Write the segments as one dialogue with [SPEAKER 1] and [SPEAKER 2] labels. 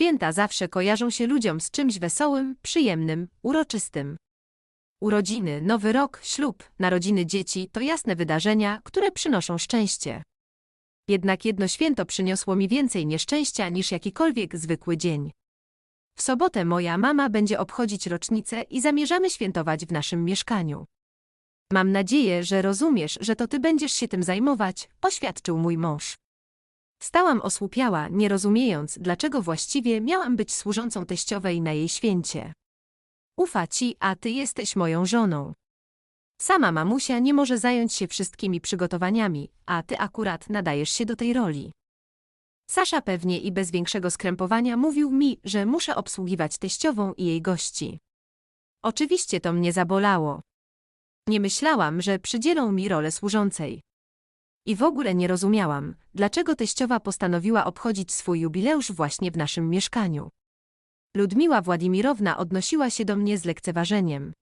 [SPEAKER 1] Święta zawsze kojarzą się ludziom z czymś wesołym, przyjemnym, uroczystym. Urodziny, nowy rok, ślub, narodziny dzieci to jasne wydarzenia, które przynoszą szczęście. Jednak jedno święto przyniosło mi więcej nieszczęścia niż jakikolwiek zwykły dzień. W sobotę moja mama będzie obchodzić rocznicę i zamierzamy świętować w naszym mieszkaniu. Mam nadzieję, że rozumiesz, że to ty będziesz się tym zajmować, oświadczył mój mąż. Stałam osłupiała, nie rozumiejąc, dlaczego właściwie miałam być służącą teściowej na jej święcie. Ufa ci, a ty jesteś moją żoną. Sama mamusia nie może zająć się wszystkimi przygotowaniami, a ty akurat nadajesz się do tej roli. Sasza pewnie i bez większego skrępowania mówił mi, że muszę obsługiwać teściową i jej gości. Oczywiście to mnie zabolało. Nie myślałam, że przydzielą mi rolę służącej. I w ogóle nie rozumiałam, dlaczego teściowa postanowiła obchodzić swój jubileusz właśnie w naszym mieszkaniu. Ludmiła Władimirowna odnosiła się do mnie z lekceważeniem.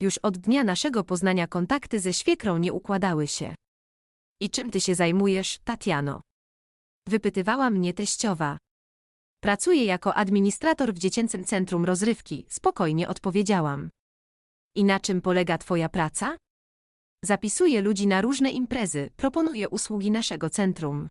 [SPEAKER 1] Już od dnia naszego poznania kontakty ze świekrą nie układały się. I czym ty się zajmujesz, Tatiano? Wypytywała mnie teściowa. Pracuję jako administrator w dziecięcym centrum rozrywki, spokojnie odpowiedziałam. I na czym polega twoja praca? Zapisuję ludzi na różne imprezy, proponuję usługi naszego centrum.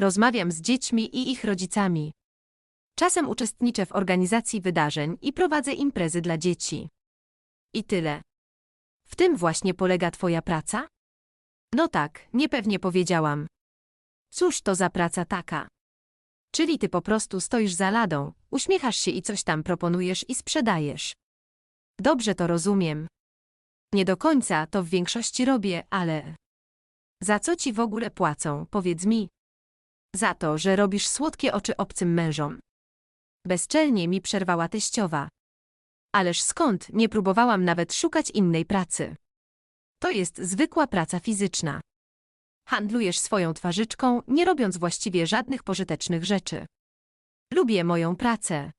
[SPEAKER 1] Rozmawiam z dziećmi i ich rodzicami. Czasem uczestniczę w organizacji wydarzeń i prowadzę imprezy dla dzieci. I tyle. W tym właśnie polega twoja praca? No tak, niepewnie powiedziałam. Cóż to za praca taka? Czyli ty po prostu stoisz za ladą, uśmiechasz się i coś tam proponujesz i sprzedajesz. Dobrze to rozumiem. Nie do końca to w większości robię, ale... Za co ci w ogóle płacą, powiedz mi? Za to, że robisz słodkie oczy obcym mężom. Bezczelnie mi przerwała teściowa. Ależ skąd, nie próbowałam nawet szukać innej pracy. To jest zwykła praca fizyczna. Handlujesz swoją twarzyczką, nie robiąc właściwie żadnych pożytecznych rzeczy. Lubię moją pracę.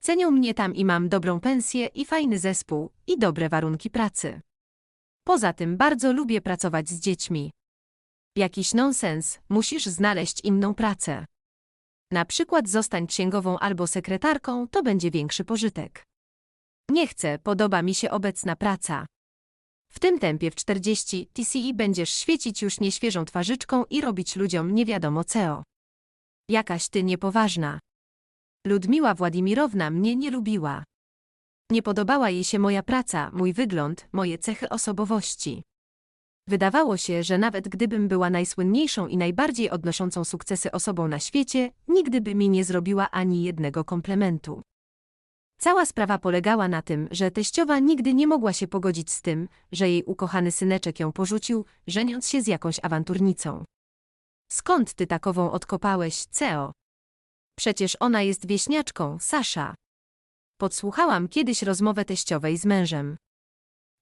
[SPEAKER 1] Cenią mnie tam i mam dobrą pensję i fajny zespół i dobre warunki pracy. Poza tym bardzo lubię pracować z dziećmi. Jakiś nonsens, musisz znaleźć inną pracę. Na przykład zostań księgową albo sekretarką, to będzie większy pożytek. Nie chcę, podoba mi się obecna praca. W tym tempie w 40 TCI będziesz świecić już nieświeżą twarzyczką i robić ludziom nie wiadomo co. Jakaś ty niepoważna. Ludmiła Władimirowna mnie nie lubiła. Nie podobała jej się moja praca, mój wygląd, moje cechy osobowości. Wydawało się, że nawet gdybym była najsłynniejszą i najbardziej odnoszącą sukcesy osobą na świecie, nigdy by mi nie zrobiła ani jednego komplementu. Cała sprawa polegała na tym, że teściowa nigdy nie mogła się pogodzić z tym, że jej ukochany syneczek ją porzucił, żeniąc się z jakąś awanturnicą. Skąd ty takową odkopałeś, Ceo? Przecież ona jest wieśniaczką, Sasza. Podsłuchałam kiedyś rozmowę teściowej z mężem.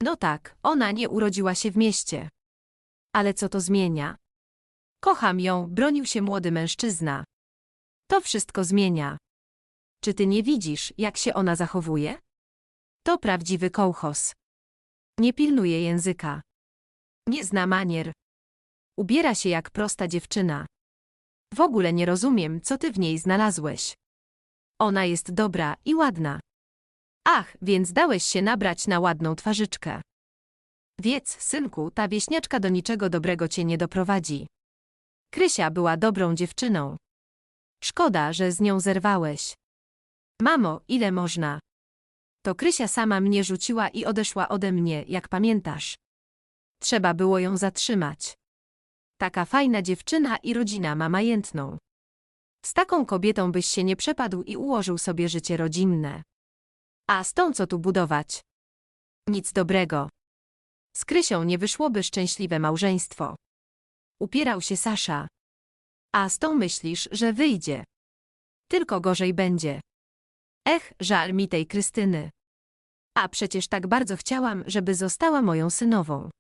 [SPEAKER 1] No tak, ona nie urodziła się w mieście. Ale co to zmienia? Kocham ją, bronił się młody mężczyzna. To wszystko zmienia. Czy ty nie widzisz, jak się ona zachowuje? To prawdziwy kołchos. Nie pilnuje języka. Nie zna manier. Ubiera się jak prosta dziewczyna. W ogóle nie rozumiem, co ty w niej znalazłeś. Ona jest dobra i ładna. Ach, więc dałeś się nabrać na ładną twarzyczkę. Wiedz, synku, ta wieśniaczka do niczego dobrego cię nie doprowadzi. Krysia była dobrą dziewczyną. Szkoda, że z nią zerwałeś. Mamo, ile można? To Krysia sama mnie rzuciła i odeszła ode mnie, jak pamiętasz. Trzeba było ją zatrzymać. Taka fajna dziewczyna i rodzina ma majętną. Z taką kobietą byś się nie przepadł i ułożył sobie życie rodzinne. A z tą co tu budować? Nic dobrego. Z Krysią nie wyszłoby szczęśliwe małżeństwo. Upierał się Sasza. A z tą myślisz, że wyjdzie. Tylko gorzej będzie. Ech, żal mi tej Krystyny. A przecież tak bardzo chciałam, żeby została moją synową.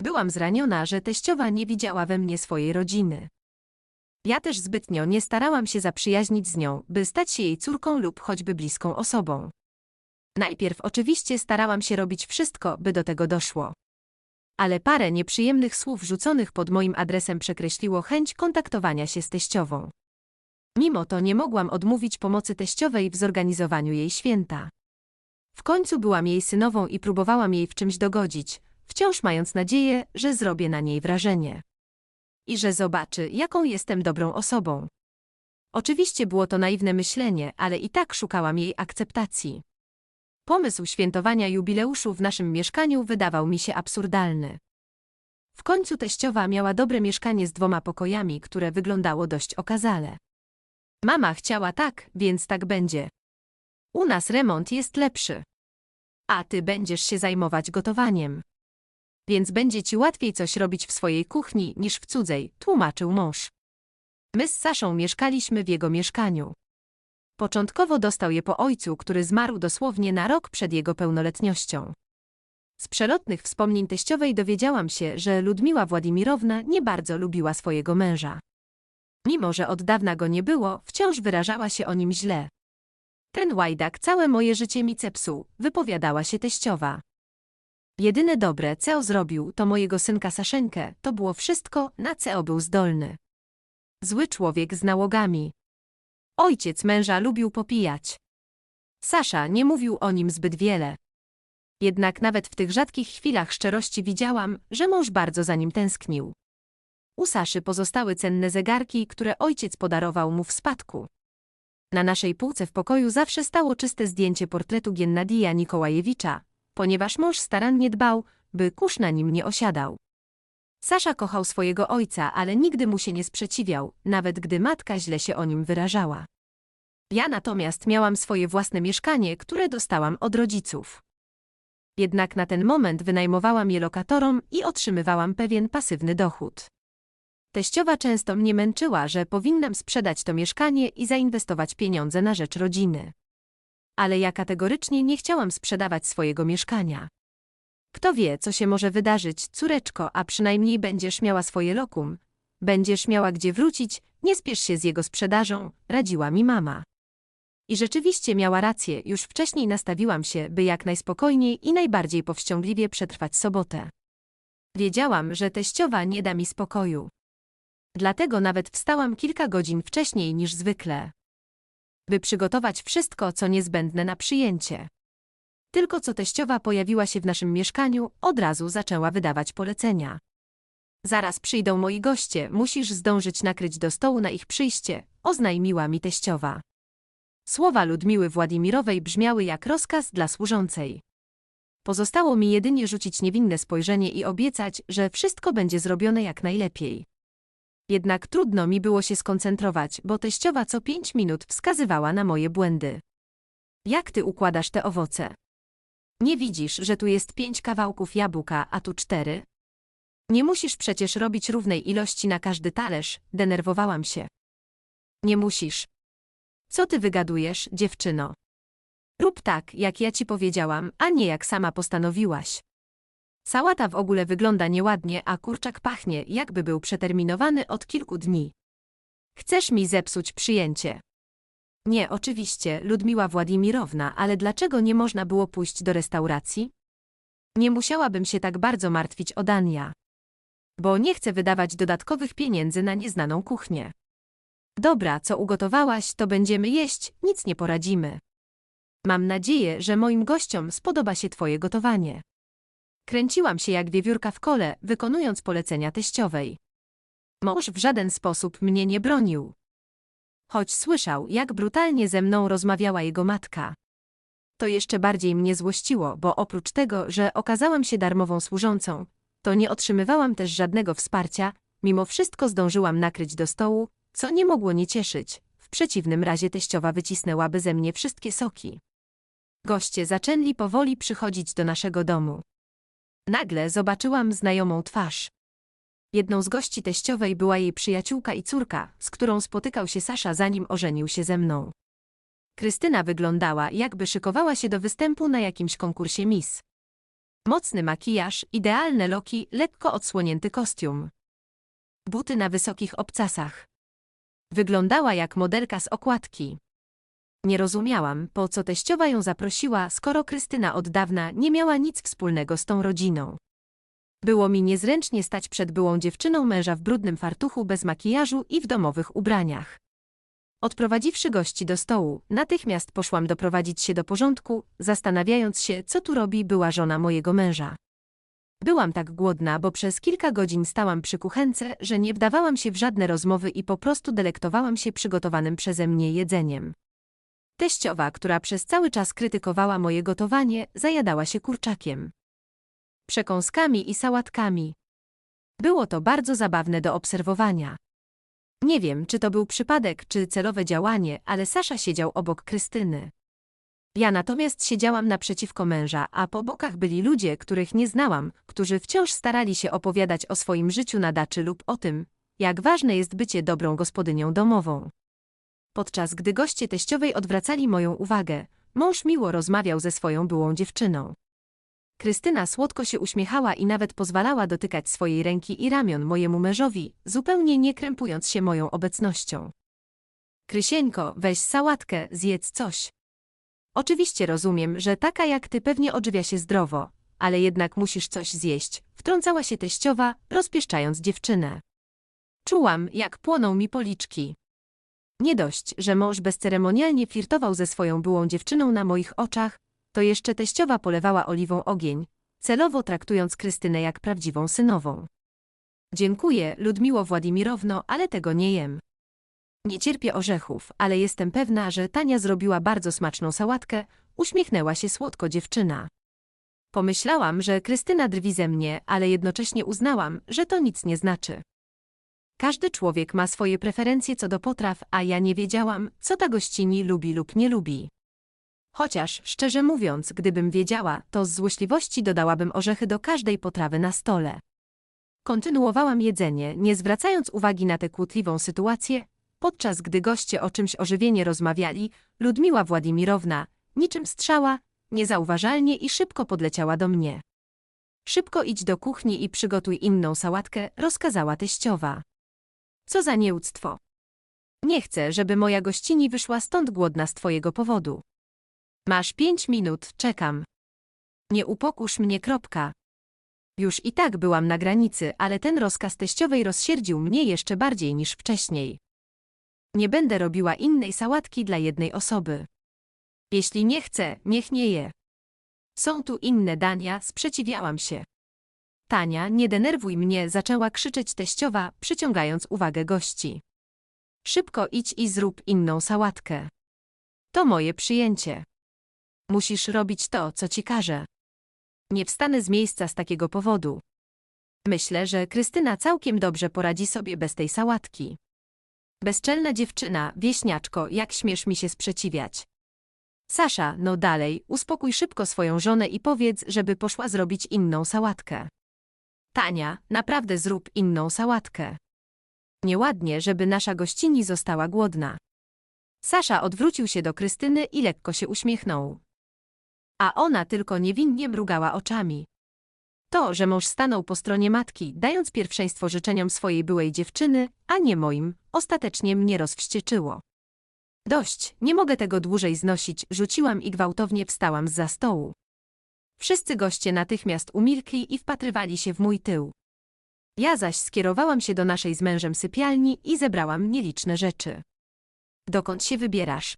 [SPEAKER 1] Byłam zraniona, że teściowa nie widziała we mnie swojej rodziny. Ja też zbytnio nie starałam się zaprzyjaźnić z nią, by stać się jej córką lub choćby bliską osobą. Najpierw oczywiście starałam się robić wszystko, by do tego doszło. Ale parę nieprzyjemnych słów rzuconych pod moim adresem przekreśliło chęć kontaktowania się z teściową. Mimo to nie mogłam odmówić pomocy teściowej w zorganizowaniu jej święta. W końcu byłam jej synową i próbowałam jej w czymś dogodzić, wciąż mając nadzieję, że zrobię na niej wrażenie. I że zobaczy, jaką jestem dobrą osobą. Oczywiście było to naiwne myślenie, ale i tak szukałam jej akceptacji. Pomysł świętowania jubileuszu w naszym mieszkaniu wydawał mi się absurdalny. W końcu teściowa miała dobre mieszkanie z dwoma pokojami, które wyglądało dość okazale. Mama chciała tak, więc tak będzie. U nas remont jest lepszy. A ty będziesz się zajmować gotowaniem. Więc będzie ci łatwiej coś robić w swojej kuchni niż w cudzej, tłumaczył mąż. My z Saszą mieszkaliśmy w jego mieszkaniu. Początkowo dostał je po ojcu, który zmarł dosłownie na rok przed jego pełnoletnością. Z przelotnych wspomnień teściowej dowiedziałam się, że Ludmiła Władimirowna nie bardzo lubiła swojego męża. Mimo, że od dawna go nie było, wciąż wyrażała się o nim źle. Ten łajdak całe moje życie mi cepsuł, wypowiadała się teściowa. Jedyne dobre, co zrobił, to mojego synka Saszenkę, to było wszystko, na co był zdolny. Zły człowiek z nałogami. Ojciec męża lubił popijać. Sasza nie mówił o nim zbyt wiele. Jednak nawet w tych rzadkich chwilach szczerości widziałam, że mąż bardzo za nim tęsknił. U Saszy pozostały cenne zegarki, które ojciec podarował mu w spadku. Na naszej półce w pokoju zawsze stało czyste zdjęcie portretu Gennadija Nikołajewicza, ponieważ mąż starannie dbał, by kurz na nim nie osiadał. Sasza kochał swojego ojca, ale nigdy mu się nie sprzeciwiał, nawet gdy matka źle się o nim wyrażała. Ja natomiast miałam swoje własne mieszkanie, które dostałam od rodziców. Jednak na ten moment wynajmowałam je lokatorom i otrzymywałam pewien pasywny dochód. Teściowa często mnie męczyła, że powinnam sprzedać to mieszkanie i zainwestować pieniądze na rzecz rodziny. Ale ja kategorycznie nie chciałam sprzedawać swojego mieszkania. Kto wie, co się może wydarzyć, córeczko, a przynajmniej będziesz miała swoje lokum. Będziesz miała gdzie wrócić, nie spiesz się z jego sprzedażą, radziła mi mama. I rzeczywiście miała rację, już wcześniej nastawiłam się, by jak najspokojniej i najbardziej powściągliwie przetrwać sobotę. Wiedziałam, że teściowa nie da mi spokoju. Dlatego nawet wstałam kilka godzin wcześniej niż zwykle. By przygotować wszystko, co niezbędne na przyjęcie. Tylko co teściowa pojawiła się w naszym mieszkaniu, od razu zaczęła wydawać polecenia. Zaraz przyjdą moi goście, musisz zdążyć nakryć do stołu na ich przyjście, oznajmiła mi teściowa. Słowa Ludmiły Władimirowej brzmiały jak rozkaz dla służącej. Pozostało mi jedynie rzucić niewinne spojrzenie i obiecać, że wszystko będzie zrobione jak najlepiej. Jednak trudno mi było się skoncentrować, bo teściowa co pięć minut wskazywała na moje błędy. Jak ty układasz te owoce? Nie widzisz, że tu jest pięć kawałków jabłka, a tu cztery? Nie musisz przecież robić równej ilości na każdy talerz, denerwowałam się. Nie musisz. Co ty wygadujesz, dziewczyno? Rób tak, jak ja ci powiedziałam, a nie jak sama postanowiłaś. Sałata w ogóle wygląda nieładnie, a kurczak pachnie, jakby był przeterminowany od kilku dni. Chcesz mi zepsuć przyjęcie? Nie, oczywiście, Ludmiła Władimirowna, ale dlaczego nie można było pójść do restauracji? Nie musiałabym się tak bardzo martwić o Dania. Bo nie chcę wydawać dodatkowych pieniędzy na nieznaną kuchnię. Dobra, co ugotowałaś, to będziemy jeść, nic nie poradzimy. Mam nadzieję, że moim gościom spodoba się twoje gotowanie. Kręciłam się jak wiewiórka w kole, wykonując polecenia teściowej. Mąż w żaden sposób mnie nie bronił. Choć słyszał, jak brutalnie ze mną rozmawiała jego matka. To jeszcze bardziej mnie złościło, bo oprócz tego, że okazałam się darmową służącą, to nie otrzymywałam też żadnego wsparcia, mimo wszystko zdążyłam nakryć do stołu, co nie mogło nie cieszyć, w przeciwnym razie teściowa wycisnęłaby ze mnie wszystkie soki. Goście zaczęli powoli przychodzić do naszego domu. Nagle zobaczyłam znajomą twarz. Jedną z gości teściowej była jej przyjaciółka i córka, z którą spotykał się Sasza zanim ożenił się ze mną. Krystyna wyglądała, jakby szykowała się do występu na jakimś konkursie Miss. Mocny makijaż, idealne loki, lekko odsłonięty kostium. Buty na wysokich obcasach. Wyglądała jak modelka z okładki. Nie rozumiałam, po co teściowa ją zaprosiła, skoro Krystyna od dawna nie miała nic wspólnego z tą rodziną. Było mi niezręcznie stać przed byłą dziewczyną męża w brudnym fartuchu bez makijażu i w domowych ubraniach. Odprowadziwszy gości do stołu, natychmiast poszłam doprowadzić się do porządku, zastanawiając się, co tu robi była żona mojego męża. Byłam tak głodna, bo przez kilka godzin stałam przy kuchence, że nie wdawałam się w żadne rozmowy i po prostu delektowałam się przygotowanym przeze mnie jedzeniem. Teściowa, która przez cały czas krytykowała moje gotowanie, zajadała się kurczakiem. Przekąskami i sałatkami. Było to bardzo zabawne do obserwowania. Nie wiem, czy to był przypadek, czy celowe działanie, ale Sasza siedział obok Krystyny. Ja natomiast siedziałam naprzeciwko męża, a po bokach byli ludzie, których nie znałam, którzy wciąż starali się opowiadać o swoim życiu na daczy lub o tym, jak ważne jest bycie dobrą gospodynią domową. Podczas gdy goście teściowej odwracali moją uwagę, mąż miło rozmawiał ze swoją byłą dziewczyną. Krystyna słodko się uśmiechała i nawet pozwalała dotykać swojej ręki i ramion mojemu mężowi, zupełnie nie krępując się moją obecnością. Krysieńko, weź sałatkę, zjedz coś. Oczywiście rozumiem, że taka jak ty pewnie odżywia się zdrowo, ale jednak musisz coś zjeść, wtrącała się teściowa, rozpieszczając dziewczynę. Czułam, jak płoną mi policzki. Nie dość, że mąż bezceremonialnie flirtował ze swoją byłą dziewczyną na moich oczach, to jeszcze teściowa polewała oliwą ogień, celowo traktując Krystynę jak prawdziwą synową. Dziękuję, Ludmiło Władimirowno, ale tego nie jem. Nie cierpię orzechów, ale jestem pewna, że Tania zrobiła bardzo smaczną sałatkę, uśmiechnęła się słodko dziewczyna. Pomyślałam, że Krystyna drwi ze mnie, ale jednocześnie uznałam, że to nic nie znaczy. Każdy człowiek ma swoje preferencje co do potraw, a ja nie wiedziałam, co ta gościni lubi lub nie lubi. Chociaż, szczerze mówiąc, gdybym wiedziała, to z złośliwości dodałabym orzechy do każdej potrawy na stole. Kontynuowałam jedzenie, nie zwracając uwagi na tę kłótliwą sytuację, podczas gdy goście o czymś ożywienie rozmawiali, Ludmiła Władimirowna, niczym strzała, niezauważalnie i szybko podleciała do mnie. Szybko idź do kuchni i przygotuj inną sałatkę, rozkazała teściowa. Co za nieuctwo. Nie chcę, żeby moja gościni wyszła stąd głodna z twojego powodu. Masz pięć minut, czekam. Nie upokusz mnie, kropka. Już i tak byłam na granicy, ale ten rozkaz teściowej rozsierdził mnie jeszcze bardziej niż wcześniej. Nie będę robiła innej sałatki dla jednej osoby. Jeśli nie chce, niech nie je. Są tu inne dania, sprzeciwiałam się. Tania, nie denerwuj mnie, zaczęła krzyczeć teściowa, przyciągając uwagę gości. Szybko idź i zrób inną sałatkę. To moje przyjęcie. Musisz robić to, co ci każę. Nie wstanę z miejsca z takiego powodu. Myślę, że Krystyna całkiem dobrze poradzi sobie bez tej sałatki. Bezczelna dziewczyna, wieśniaczko, jak śmiesz mi się sprzeciwiać. Sasza, no dalej, uspokój szybko swoją żonę i powiedz, żeby poszła zrobić inną sałatkę. Tania, naprawdę zrób inną sałatkę. Nieładnie, żeby nasza gościni została głodna. Sasza odwrócił się do Krystyny i lekko się uśmiechnął. A ona tylko niewinnie mrugała oczami. To, że mąż stanął po stronie matki, dając pierwszeństwo życzeniom swojej byłej dziewczyny, a nie moim, ostatecznie mnie rozwścieczyło. Dość, nie mogę tego dłużej znosić, rzuciłam i gwałtownie wstałam z za stołu. Wszyscy goście natychmiast umilkli i wpatrywali się w mój tył. Ja zaś skierowałam się do naszej z mężem sypialni i zebrałam nieliczne rzeczy. Dokąd się wybierasz?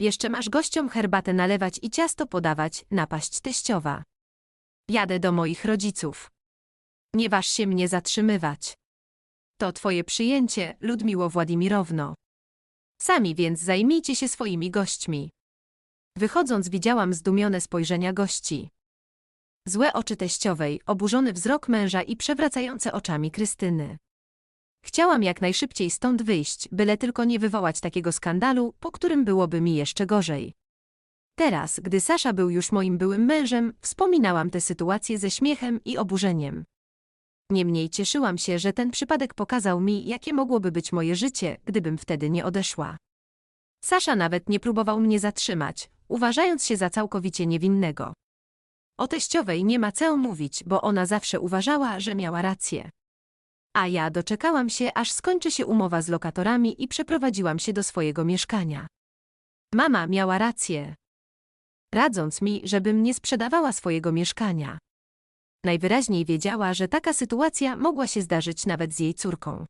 [SPEAKER 1] Jeszcze masz gościom herbatę nalewać i ciasto podawać, napaść teściowa. Jadę do moich rodziców. Nie waż się mnie zatrzymywać. To twoje przyjęcie, Ludmiło Władimirowno. Sami więc zajmijcie się swoimi gośćmi. Wychodząc widziałam zdumione spojrzenia gości. Złe oczy teściowej, oburzony wzrok męża i przewracające oczami Krystyny. Chciałam jak najszybciej stąd wyjść, byle tylko nie wywołać takiego skandalu, po którym byłoby mi jeszcze gorzej. Teraz, gdy Sasza był już moim byłym mężem, wspominałam tę sytuację ze śmiechem i oburzeniem. Niemniej cieszyłam się, że ten przypadek pokazał mi, jakie mogłoby być moje życie, gdybym wtedy nie odeszła. Sasza nawet nie próbował mnie zatrzymać, uważając się za całkowicie niewinnego. O teściowej nie ma co mówić, bo ona zawsze uważała, że miała rację. A ja doczekałam się, aż skończy się umowa z lokatorami i przeprowadziłam się do swojego mieszkania. Mama miała rację, radząc mi, żebym nie sprzedawała swojego mieszkania. Najwyraźniej wiedziała, że taka sytuacja mogła się zdarzyć nawet z jej córką.